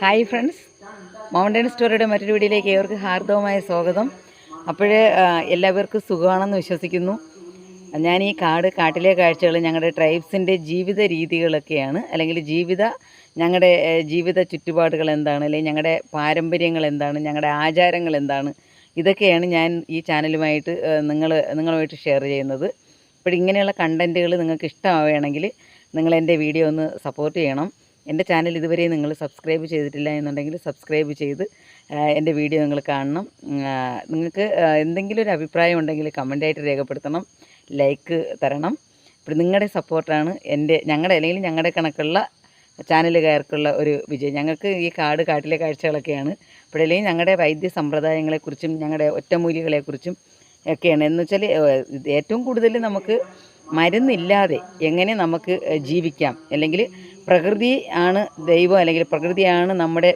Hi friends. Mountain സ്റ്റോറിയുടെ മറ്റൊരു വീഡിയോയിലേക്ക് ഏവർക്ക് ഹാർദവമായ സ്വാഗതം. അപ്പോഴേ എല്ലാവർക്കും സുഖമാണെന്ന് വിശ്വസിക്കുന്നു. ഞാൻ ഈ കാട് കാട്ടിലെ കാഴ്ചകൾ ഞങ്ങളുടെ ട്രൈബ്സിന്റെ ജീവിത രീതികളൊക്കെയാണ്. അല്ലെങ്കിൽ ജീവിത ഞങ്ങളുടെ ജീവിത ചുറ്റുപാടുകൾ എന്താണ്? അല്ലെങ്കിൽ ഞങ്ങളുടെ പാരമ്പര്യങ്ങൾ എന്താണ്? ഞങ്ങളുടെ ആചാരങ്ങൾ എന്താണ്? ഇതൊക്കെയാണ് ഞാൻ ഈ ചാനലുമായിട്ട് നിങ്ങൾ നിങ്ങളുമായിട്ട് ഷെയർ ചെയ്യുന്നത്. അപ്പോൾ ഇങ്ങനെയുള്ള കണ്ടന്റുകൾ നിങ്ങൾക്ക് ഇഷ്ടമാവുകയാണെങ്കിൽ നിങ്ങൾ എന്റെ വീഡിയോ ഒന്ന് സപ്പോർട്ട് ചെയ്യണം. എന്റെ ചാനൽ ഇതുവരെ നിങ്ങൾ സബ്സ്ക്രൈബ് ചെയ്തിട്ടില്ല എന്നുണ്ടെങ്കിൽ സബ്സ്ക്രൈബ് ചെയ്ത് എന്റെ വീഡിയോ നിങ്ങൾ കാണണം. നിങ്ങൾക്ക് എന്തെങ്കിലും ഒരു അഭിപ്രായം ഉണ്ടെങ്കിൽ കമന്റായിട്ട് രേഖപ്പെടുത്തണം ലൈക്ക് തരണം. ഇപ്പം നിങ്ങളുടെ സപ്പോർട്ടാണ് എന്റെ ഞങ്ങളുടെ അല്ലെങ്കിൽ ഞങ്ങളുടെ കണക്കുള്ള ചാനലുകാർക്കുള്ള ഒരു വിജയം. ഞങ്ങൾക്ക് ഈ കാട് കാട്ടിലെ കാഴ്ചകളൊക്കെയാണ്. അപ്പോഴല്ലെങ്കിൽ ഞങ്ങളുടെ വൈദ്യ സമ്പ്രദായങ്ങളെക്കുറിച്ചും ഞങ്ങളുടെ ഒറ്റമൂലികളെക്കുറിച്ചും ഒക്കെയാണ്. എന്ന് വെച്ചാൽ ഏറ്റവും കൂടുതൽ നമുക്ക് മരുന്നില്ലാതെ എങ്ങനെ നമുക്ക് ജീവിക്കാം? അല്ലെങ്കിൽ പ്രകൃതി ആണ് ദൈവം അല്ലെങ്കിൽ പ്രകൃതിയാണ് നമ്മുടെ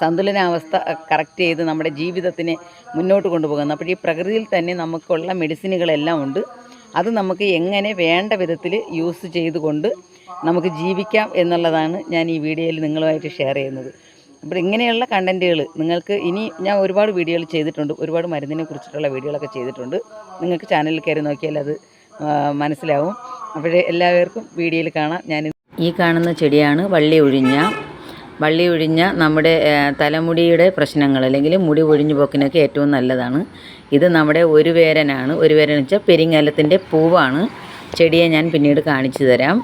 സന്തുലനാവസ്ഥ കറക്റ്റ് ചെയ്ത് നമ്മുടെ ജീവിതത്തിനെ മുന്നോട്ട് കൊണ്ടുപോകുന്നത്. അപ്പോൾ ഈ പ്രകൃതിയിൽ തന്നെ നമുക്കുള്ള മെഡിസിനുകളെല്ലാം ഉണ്ട്. അത് നമുക്ക് എങ്ങനെ വേണ്ട വിധത്തിൽ യൂസ് ചെയ്തുകൊണ്ട് നമുക്ക് ജീവിക്കാം എന്നുള്ളതാണ് ഞാൻ ഈ വീഡിയോയിൽ നിങ്ങളുമായിട്ട് ഷെയർ ചെയ്യുന്നത്. അപ്പോൾ ഇങ്ങനെയുള്ള കണ്ടന്റുകൾ നിങ്ങൾക്ക് ഇനി ഞാൻ ഒരുപാട് വീഡിയോകൾ ചെയ്തിട്ടുണ്ട്. ഒരുപാട് മരുന്നിനെ കുറിച്ചിട്ടുള്ള വീഡിയോകളൊക്കെ ചെയ്തിട്ടുണ്ട്. നിങ്ങൾക്ക് ചാനലിൽ കയറി നോക്കിയാൽ അത് മനസ്സിലാവും. അപ്പോൾ എല്ലാവർക്കും വീഡിയോയിൽ കാണാം. ഞാൻ ഈ കാണുന്ന ചെടിയാണ് വള്ളി ഒഴിഞ്ഞ വള്ളി ഒഴിഞ്ഞ നമ്മുടെ തലമുടിയുടെ പ്രശ്നങ്ങൾ അല്ലെങ്കിൽ മുടി ഒഴിഞ്ഞു പോക്കിനൊക്കെ ഏറ്റവും നല്ലതാണ്. ഇത് നമ്മുടെ ഒരു വേരനാണ് ഒരു വേരൻ വെച്ചാൽ പെരിങ്ങലത്തിന്റെ പൂവാണ്. ചെടിയെ ഞാൻ പിന്നീട് കാണിച്ചു തരാം.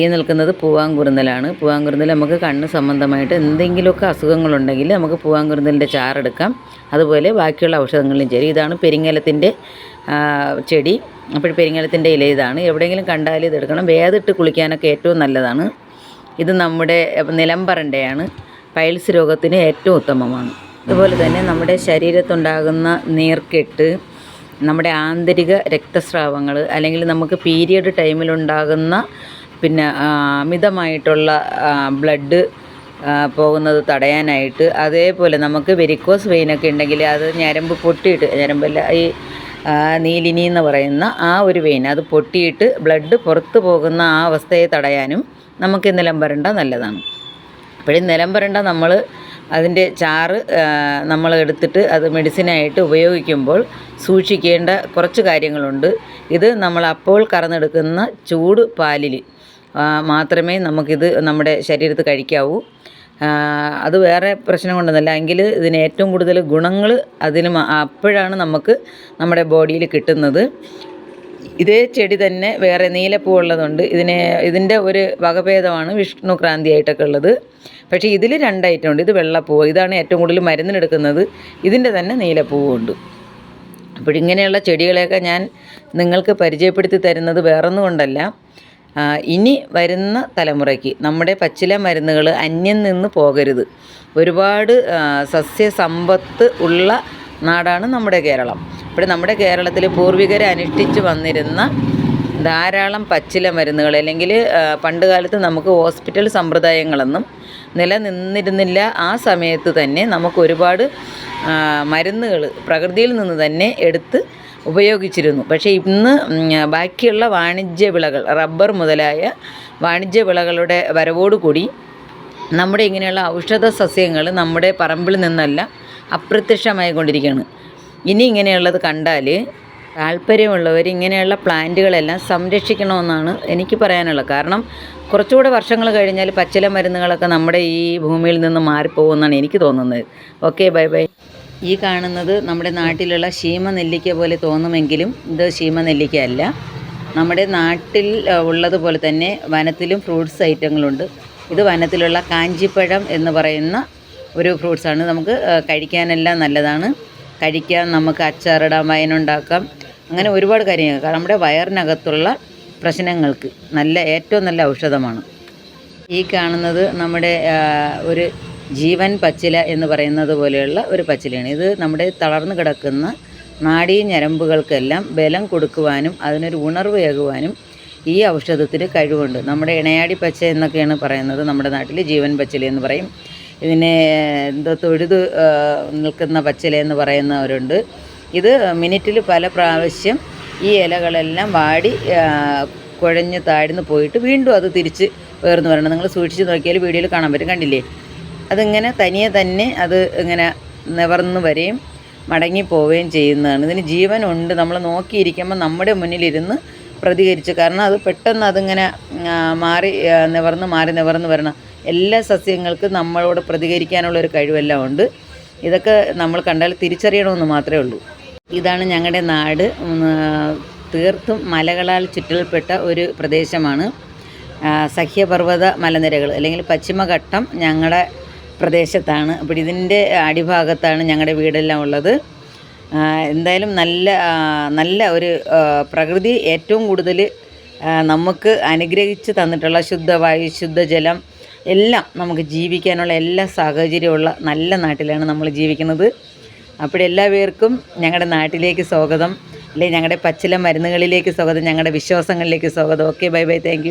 ഈ നിൽക്കുന്നത് പൂവാങ്കുരുന്നലാണ്. പൂവാങ്കുരുന്നൽ നമുക്ക് കണ്ണ് സംബന്ധമായിട്ട് എന്തെങ്കിലുമൊക്കെ അസുഖങ്ങളുണ്ടെങ്കിൽ നമുക്ക് പൂവാങ്കുരുന്നലിന്റെ ചാറെടുക്കാം. അതുപോലെ ബാക്കിയുള്ള ഔഷധങ്ങളിലും ചെടി ഇതാണ് പെരിങ്ങലത്തിന്റെ ചെടി. അപ്പോൾ പെരിങ്ങലത്തിന്റെ ഇല ഇതാണ്. എവിടെയെങ്കിലും കണ്ടാൽ ഇതെടുക്കണം വേദിട്ട് കുളിക്കാനൊക്കെ ഏറ്റവും നല്ലതാണ്. ഇത് നമ്മുടെ നിലമ്പറന്റെയാണ് പൈൽസ് രോഗത്തിന് ഏറ്റവും ഉത്തമമാണ്. അതുപോലെ തന്നെ നമ്മുടെ ശരീരത്തുണ്ടാകുന്ന നീർക്കെട്ട് നമ്മുടെ ആന്തരിക രക്തസ്രാവങ്ങൾ അല്ലെങ്കിൽ നമുക്ക് പീരിയഡ് ടൈമിലുണ്ടാകുന്ന പിന്നെ അമിതമായിട്ടുള്ള ബ്ലഡ് പോകുന്നത് തടയാനായിട്ട്. അതേപോലെ നമുക്ക് വെരിക്കോസ് വെയിനൊക്കെ ഉണ്ടെങ്കിൽ അത് ഞരമ്പ് പൊട്ടിയിട്ട് ഞരമ്പല്ല ഈ നീലിനി എന്ന് പറയുന്ന ആ ഒരു വെയിൻ അത് പൊട്ടിയിട്ട് ബ്ലഡ് പുറത്ത് പോകുന്ന ആ അവസ്ഥയെ തടയാനും നമുക്ക് നിലംബരണ്ട നല്ലതാണ്. അപ്പോഴും നിലം പുരണ്ട നമ്മൾ അതിന്റെ ചാറ് നമ്മൾ എടുത്തിട്ട് അത് മെഡിസിനായിട്ട് ഉപയോഗിക്കുമ്പോൾ സൂക്ഷിക്കേണ്ട കുറച്ച് കാര്യങ്ങളുണ്ട്. ഇത് നമ്മൾ അപ്പോൾ കറന്നെടുക്കുന്ന ചൂട് പാലിൽ മാത്രമേ നമുക്കിത് നമ്മുടെ ശരീരത്ത് കഴിക്കാവൂ. അത് വേറെ പ്രശ്നം കൊണ്ടൊന്നുമല്ല. എങ്കിൽ ഇതിന് ഏറ്റവും കൂടുതൽ ഗുണങ്ങൾ അതിന് അപ്പോഴാണ് നമുക്ക് നമ്മുടെ ബോഡിയിൽ കിട്ടുന്നത്. ഇതേ ചെടി തന്നെ വേറെ നീലപ്പൂ ഉള്ളതുണ്ട്. ഇതിനെ ഇതിന്റെ ഒരു വകഭേദമാണ് വിഷ്ണു ക്രാന്തിയായിട്ടൊക്കെ ഉള്ളത്. പക്ഷേ ഇതിൽ രണ്ട് ഐറ്റം ഉണ്ട്. ഇത് വെള്ളപ്പൂവ് ഇതാണ് ഏറ്റവും കൂടുതൽ മരുന്നിനെടുക്കുന്നത് ഇതിന്റെ തന്നെ നീലപ്പൂവും ഉണ്ട്. അപ്പോൾ ഇങ്ങനെയുള്ള ചെടികളെയൊക്കെ ഞാൻ നിങ്ങൾക്ക് പരിചയപ്പെടുത്തി തരുന്നത് വേറൊന്നും കൊണ്ടല്ല. ആ, ഇനി വരുന്ന തലമുറയ്ക്ക് നമ്മുടെ പച്ചില മരുന്നുകൾ അന്യം നിന്ന് പോകരുത്. ഒരുപാട് സസ്യസമ്പത്ത് ഉള്ള നാടാണ് നമ്മുടെ കേരളം. ഇവിടെ നമ്മുടെ കേരളത്തിൽ പൂർവികരെ അനുഷ്ഠിച്ച് വന്നിരുന്ന ധാരാളം പച്ചില മരുന്നുകൾ അല്ലെങ്കിൽ പണ്ട് കാലത്ത് നമുക്ക് ഹോസ്പിറ്റൽ സമ്പ്രദായങ്ങളൊന്നും നിലനിന്നിരുന്നില്ല. ആ സമയത്ത് തന്നെ നമുക്ക് ഒരുപാട് മരുന്നുകൾ പ്രകൃതിയിൽ നിന്ന് തന്നെ എടുത്ത് ഉപയോഗിച്ചിരുന്നു. പക്ഷേ ഇന്ന് ബാക്കിയുള്ള വാണിജ്യ വിളകൾ റബ്ബർ മുതലായ വാണിജ്യ വിളകളുടെ വരവോടുകൂടി നമ്മുടെ ഇങ്ങനെയുള്ള ഔഷധ സസ്യങ്ങൾ നമ്മുടെ പറമ്പിൽ നിന്നല്ല അപ്രത്യക്ഷമായി കൊണ്ടിരിക്കുകയാണ്. ഇനി ഇങ്ങനെയുള്ളത് കണ്ടാൽ താല്പര്യമുള്ളവർ ഇങ്ങനെയുള്ള പ്ലാന്റുകളെല്ലാം സംരക്ഷിക്കണമെന്നാണ് എനിക്ക് പറയാനുള്ളത്. കാരണം കുറച്ചുകൂടെ വർഷങ്ങൾ കഴിഞ്ഞാൽ പച്ചില മരുന്നുകളൊക്കെ നമ്മുടെ ഈ ഭൂമിയിൽ നിന്ന് മാറിപ്പോകുമെന്നാണ് എനിക്ക് തോന്നുന്നത്. Okay bye bye. ഈ കാണുന്നത് നമ്മുടെ നാട്ടിലുള്ള ശീമ നെല്ലിക്ക പോലെ തോന്നുമെങ്കിലും ഇത് ശീമ നെല്ലിക്ക അല്ല നമ്മുടെ നാട്ടിൽ ഉള്ളതുപോലെ തന്നെ വനത്തിലും ഫ്രൂട്ട്സ് ഐറ്റങ്ങളുണ്ട്. ഇത് വനത്തിലുള്ള കാഞ്ചിപ്പഴം എന്ന് പറയുന്ന ഒരു ഫ്രൂട്ട്സാണ്. നമുക്ക് കഴിക്കാനെല്ലാം നല്ലതാണ്. കഴിക്കാൻ നമുക്ക് അച്ചാറിടാം വയനുണ്ടാക്കാം. അങ്ങനെ ഒരുപാട് കാര്യങ്ങൾ. നമ്മുടെ വയറിനകത്തുള്ള പ്രശ്നങ്ങൾക്ക് നല്ല ഏറ്റവും നല്ല ഔഷധമാണ്. ഈ കാണുന്നത് നമ്മുടെ ഒരു ജീവൻ പച്ചില എന്ന് പറയുന്നത് പോലെയുള്ള ഒരു പച്ചിലയാണ്. ഇത് നമ്മുടെ തളർന്നു കിടക്കുന്ന നാഡീ ഞരമ്പുകൾക്കെല്ലാം ബലം കൊടുക്കുവാനും അതിനൊരു ഉണർവ് ഏകുവാനും ഈ ഔഷധത്തിന് കഴിവുണ്ട്. നമ്മുടെ ഇണയാടി പച്ച എന്നൊക്കെയാണ് പറയുന്നത് നമ്മുടെ നാട്ടിൽ ജീവൻ പച്ചില എന്ന് പറയും. ഇതിനെ എന്തോ തൊഴുത് നിൽക്കുന്ന പച്ചില എന്ന് പറയുന്നവരുണ്ട്. ഇത് മിനിറ്റിൽ പല പ്രാവശ്യം ഈ ഇലകളെല്ലാം വാടി കുഴഞ്ഞ് താഴ്ന്നു പോയിട്ട് വീണ്ടും അത് തിരിച്ച് വേർന്ന് വരണം. നിങ്ങൾ സൂക്ഷിച്ച് നോക്കിയാൽ വീഡിയോയിൽ കാണാൻ പറ്റും. കണ്ടില്ലേ? അതിങ്ങനെ തനിയെ തന്നെ അത് ഇങ്ങനെ നിവർന്ന് വരെയും മടങ്ങി പോവുകയും ചെയ്യുന്നതാണ്. ഇതിന് ജീവനുണ്ട്. നമ്മൾ നോക്കിയിരിക്കുമ്പോൾ നമ്മുടെ മുന്നിലിരുന്ന് പ്രതികരിച്ചു. കാരണം അത് പെട്ടെന്ന് അതിങ്ങനെ മാറി നിവർന്ന് മാറി നിവർന്ന് വരണം. എല്ലാ സസ്യങ്ങൾക്കും നമ്മളോട് പ്രതികരിക്കാനുള്ള ഒരു കഴിവെല്ലാം ഉണ്ട്. ഇതൊക്കെ നമ്മൾ കണ്ടാൽ തിരിച്ചറിയണമെന്ന് മാത്രമേ ഉള്ളൂ. ഇതാണ് ഞങ്ങളുടെ നാട്. തീർത്തും മലകളാൽ ചുറ്റൽപ്പെട്ട ഒരു പ്രദേശമാണ്. സഹ്യപർവത മലനിരകൾ അല്ലെങ്കിൽ പശ്ചിമഘട്ടം ഞങ്ങളുടെ പ്രദേശത്താണ്. അപ്പോൾ ഇതിന്റെ അടിഭാഗത്താണ് ഞങ്ങളുടെ വീടെല്ലാം ഉള്ളത്. എന്തായാലും നല്ല നല്ല ഒരു പ്രകൃതി ഏറ്റവും കൂടുതൽ നമുക്ക് അനുഗ്രഹിച്ച് തന്നിട്ടുള്ള ശുദ്ധവായു ശുദ്ധജലം എല്ലാം നമുക്ക് ജീവിക്കാനുള്ള എല്ലാ സാഹചര്യമുള്ള നല്ല നാട്ടിലാണ് നമ്മൾ ജീവിക്കുന്നത്. അപ്പോൾ എല്ലാ പേർക്കും ഞങ്ങളുടെ നാട്ടിലേക്ക് സ്വാഗതം. അല്ലെങ്കിൽ ഞങ്ങളുടെ പച്ചില മരുന്നുകളിലേക്ക് സ്വാഗതം ഞങ്ങളുടെ വിശ്വാസങ്ങളിലേക്ക് സ്വാഗതം. Okay bye bye thank